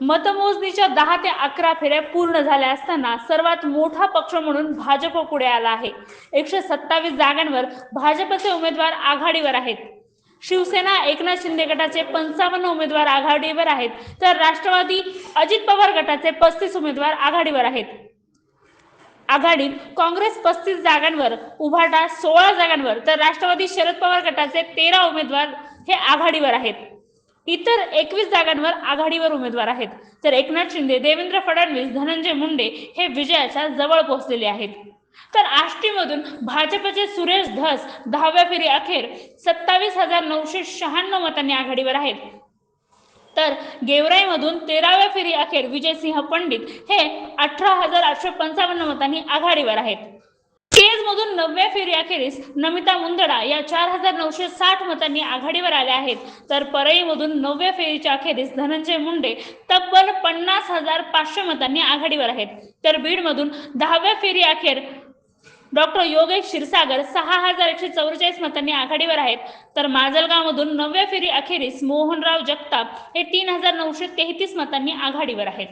मतमोजणीच्या दहा ते अकरा फेऱ्या पूर्ण झाल्या असताना सर्वात मोठा पक्ष म्हणून भाजप पुढे आला आहे. एकशे सत्तावीस जागांवर भाजपचे उमेदवार आघाडीवर आहेत. शिवसेना एकनाथ शिंदे गटाचे पंचावन्न उमेदवार आघाडीवर आहेत. तर राष्ट्रवादी अजित पवार गटाचे पस्तीस उमेदवार आघाडीवर आहेत. आघाडीत काँग्रेस पस्तीस जागांवर उभाटा सोळा जागांवर तर राष्ट्रवादी शरद पवार गटाचे तेरा उमेदवार हे आघाडीवर आहेत. इतर एकवीस जागांवर आघाडीवर उमेदवार आहेत. तर एकनाथ शिंदे देवेंद्र फडणवीस धनंजय मुंडे हे विजयाच्या जवळ पोहोचलेले आहेत. तर आष्टीमधून भाजपचे सुरेश धस दहाव्या फेरी अखेर सत्तावीस हजार नऊशे शहाण्णव मतांनी आघाडीवर आहेत. तर गेवराईमधून तेराव्या फेरी अखेर विजयसिंह पंडित हे अठरा हजार आठशे पंचावन्न मतांनी आघाडीवर आहेत. मधून नवव्या फेरीअखेरीस नमिता मुंदडा या चार हजार नऊशे साठ मतांनी आघाडीवर आल्या आहेत. तर परळीमधून नवव्या फेरीच्या अखेरीस धनंजय मुंडे तब्बल पन्नास हजार पाचशे मतांनी आघाडीवर आहेत. तर बीडमधून दहाव्या फेरी अखेर डॉक्टर योगेश क्षीरसागर सहा हजार एकशे चौवेचाळीस मतांनी आघाडीवर आहेत. तर माजलगावमधून नवव्या फेरी अखेरीस मोहनराव जगताप हे तीन हजार नऊशे तेहतीस मतांनी आघाडीवर आहेत.